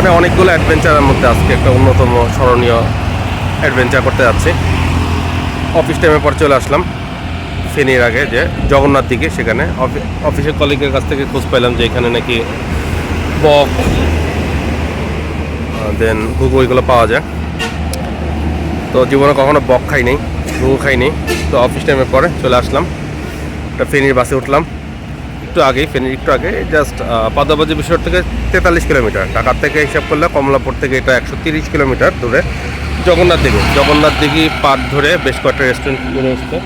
জীবনে অনেকগুলো অ্যাডভেঞ্চারের মধ্যে আজকে একটা অন্যতম স্মরণীয় অ্যাডভেঞ্চার করতে যাচ্ছি। অফিস টাইমে পর চলে আসলাম ফেনির আগে যে জগন্নাথ দিকে সেখানে অফি- অফিসের কলিগের কাছ থেকে খোঁজ পাইলাম যে এখানে নাকি বক দেন ঘুঘু এগুলো পাওয়া যায়। তো জীবনে কখনো বক খাইনি, ঘুঘু খাইনি। তো অফিস টাইমে পরে চলে আসলাম। একটা ফেনির বাসে উঠলাম। একটু আগেই, ফেনির একটু আগে জাস্ট পাদাবাজি বিশ্বর থেকে তেতাল্লিশ কিলোমিটার। ঢাকার থেকে হিসাব করলে কমলাপুর থেকে এটা একশো তিরিশ কিলোমিটার দূরে। জগন্নাথ দিঘি জগন্নাথ দিঘি পার ধরে বেশ কয়েকটা রেস্টুরেন্ট এসছে।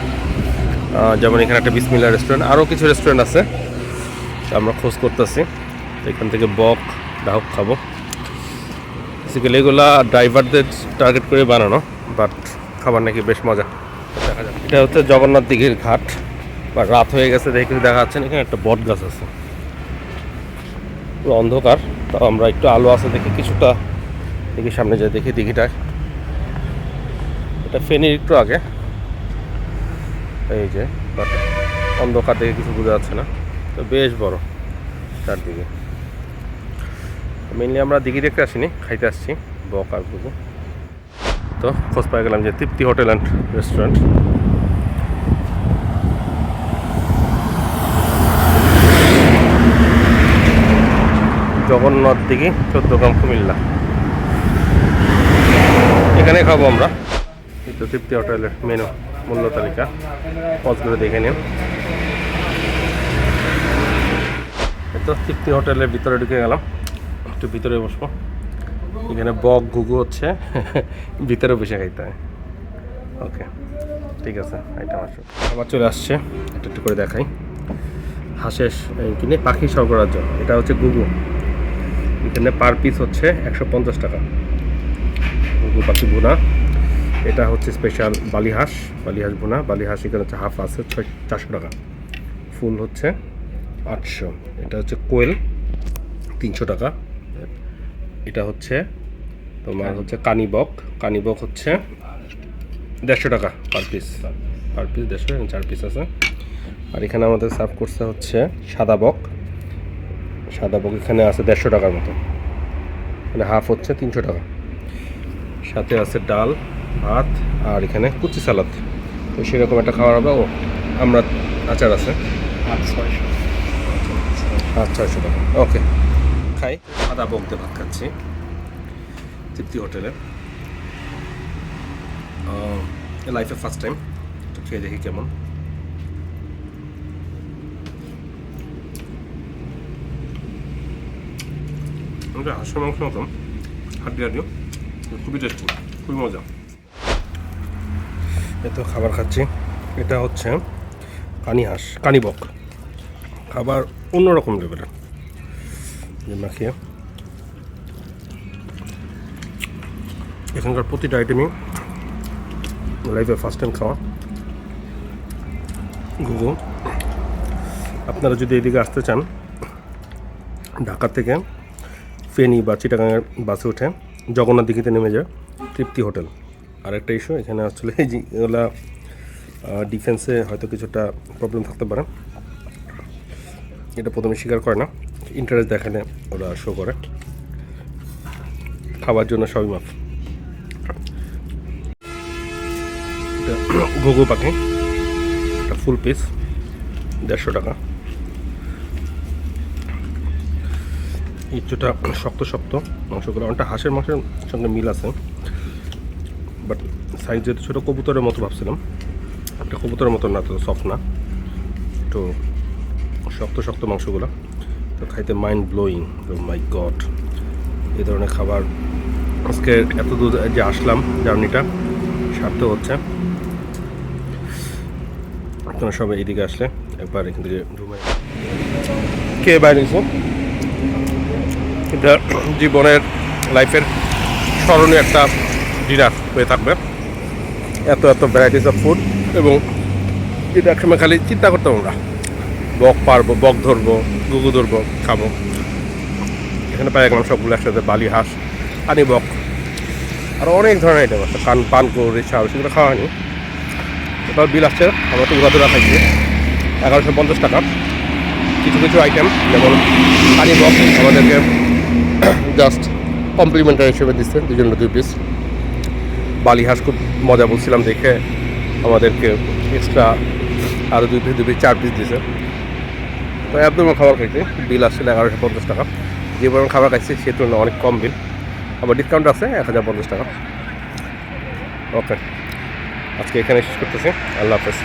যেমন এখানে একটা বিসমিল্লা রেস্টুরেন্ট আরও কিছু রেস্টুরেন্ট আছে। আমরা খোঁজ করতেছি। এখান থেকে বক, ডাহক খাব। বেসিক্যালি এগুলা ড্রাইভারদের টার্গেট করে বানানো বাট খাবার নাকি বেশ মজা। দেখা যাক। এটা হচ্ছে জগন্নাথ দিঘির ঘাট। বা রাত হয়ে গেছে দেখে দেখা যাচ্ছে এখানে একটা বট গাছ আছে। পুরো অন্ধকার তো আমরা একটু আলো আছে দেখে কিছুটা দেখি সামনে যাই দেখি দিঘিটা। এটা ফেনির একটু আগে। এই যে অন্ধকার দেখে কিছু বোঝা যাচ্ছে না। তো বেশ বড় চারদিকে। মেনলি আমরা দিঘি দেখতে আসিনি, খাইতে আসছি, বক আর বুঝো তো খোঁজ পাই গেলাম যে Tripti hotel and restaurant. Jagannath Dighi Chauddagram Cumilla. এখানে খাব আমরা। এই তো তৃপ্তি হোটেলের মেনু মূল্য তালিকা। পজগুলো দেখে নিন তো তৃপ্তি হোটেলের ভিতরে ঢুকে গেলাম। একটু ভিতরে বসবো। এখানে বক, ঘুঘু হচ্ছে। ভিতরে বসে খাইতে হয়। ওকে, ঠিক আছে আইটেম আসো। আবার চলে আসছে। একটু একটু করে দেখাই। হাঁসের কিনে পাখি স্বর্গরাজ্য এটা হচ্ছে ঘুঘু। এখানে পার পিস হচ্ছে একশো পঞ্চাশ টাকা। পাখি ভুনা। এটা হচ্ছে স্পেশাল বালি হাঁস বালি হাঁস ভুনা। বালি হাঁস এখানে হচ্ছে হাফ আছে ছয় চারশো টাকা। ফুল হচ্ছে আটশো। এটা হচ্ছে কোয়েল তিনশো টাকা। এটা হচ্ছে তোমার হচ্ছে কানিবক কানিবক হচ্ছে দেড়শো টাকা পার পিস পার পিস দেড়শো চার পিস আছে। আর এখানে আমাদের সার্ভ করছে হচ্ছে সাদা বক। সাদা বক এখানে আছে দেড়শো টাকার মতো। মানে হাফ হচ্ছে তিনশো টাকা। সাথে আছে ডাল ভাত আর এখানে কুচি সালাদ। তো সেরকম একটা খাবার হবে ও আমরা আচার আছে। আচ্ছা ছয়শো। টাকা। ওকে খাই সাদা বক ভাত খাচ্ছি। তৃপ্তি হোটেলে। লাইফে ফার্স্ট টাইম তো খেয়ে দেখি কেমন। এটা হাঁসের মাংস মতন। হাড্ডি হাড্ডিও। খুবই খুবই মজা। এতো খাবার খাচ্ছি। এটা হচ্ছে কানি হাঁস কানিবক খাবার অন্যরকম যে মাখিয়ে। এখানকার প্রতিটা আইটেমই লাইফে ফার্স্ট টাইম খাওয়া। ঘুঘু। আপনারা যদি এদিকে আসতে চান, ঢাকা থেকে ফেনী বা চিটাগাঙের বাসে উঠে জগন্নাথ দিঘিতে নেমে যায় তৃপ্তি হোটেল। আর একটা ইস্যু এখানে আসলে এগুলা ডিফেন্সে হয়তো কিছুটা প্রবলেম থাকতে পারে। এটা প্রথমে স্বীকার করে না ইন্টারেস্ট দেখালে ওরা শো করে। খাবার জন্য সবই মাফ। ঘুঘু পাখি, একটা ফুল পিস দেড়শো টাকা। ইচ্ছুটা শক্ত শক্ত মাংসগুলো, অনেকটা হাঁসের মাংসের সঙ্গে মিল আছে। বাট সাইজ যেহেতু ছোটো, কবুতরের মতো ভাবছিলাম। একটা কবুতরের মতো না, তো সফট না। তো শক্ত শক্ত মাংসগুলো। তো খাইতে মাইন্ড ব্লোয়িং মাই গড এই ধরনের খাবার আজকে এত দূর যে আসলাম জার্নিটা সার্থক হচ্ছে। আপনারা সবাই এইদিকে আসলে একবার এখান থেকে রুমে কে বাইরে? এটা জীবনের লাইফের স্মরণীয় একটা ডিনার হয়ে থাকবে। এত এত ভ্যারাইটিস অফ ফুড এবং এটা একসময় খালি চিন্তা করতাম আমরা। বক পারব, বক ধরবো গুগু ধরবো, খাব। এখানে পাই গেলাম সবগুলো একসাথে, বালি হাঁস, পানি বক আরও অনেক ধরনের আইটেম আছে। কান পান কৌড়ি চাল সেগুলো খাওয়া হয়নি। এবার বিল আসছে, আমরা তো উড়াদুরা খাইছি। এগারোশো পঞ্চাশ টাকা। কিছু কিছু আইটেম যেমন পানি বক, আমাদেরকে জাস্ট কমপ্লিমেন্টারি হিসেবে দিচ্ছে দুজন দুই পিস বালি হাঁস খুব মজা বলছিলাম দেখে আমাদেরকে এক্সট্রা আরও দুই পিস দুই পিস চার পিস দিয়েছে তো একদম খাবার খাইছে বিল আসছিল এগারোশো পঞ্চাশ টাকা। যে পরিমাণ খাবার খাইছে, সে তুলনায় অনেক কম বিল। আবার ডিসকাউন্ট আছে এক হাজার পঞ্চাশ টাকা। ওকে আজকে এখানে শেষ করতেছি। আল্লাহ হাফেজ।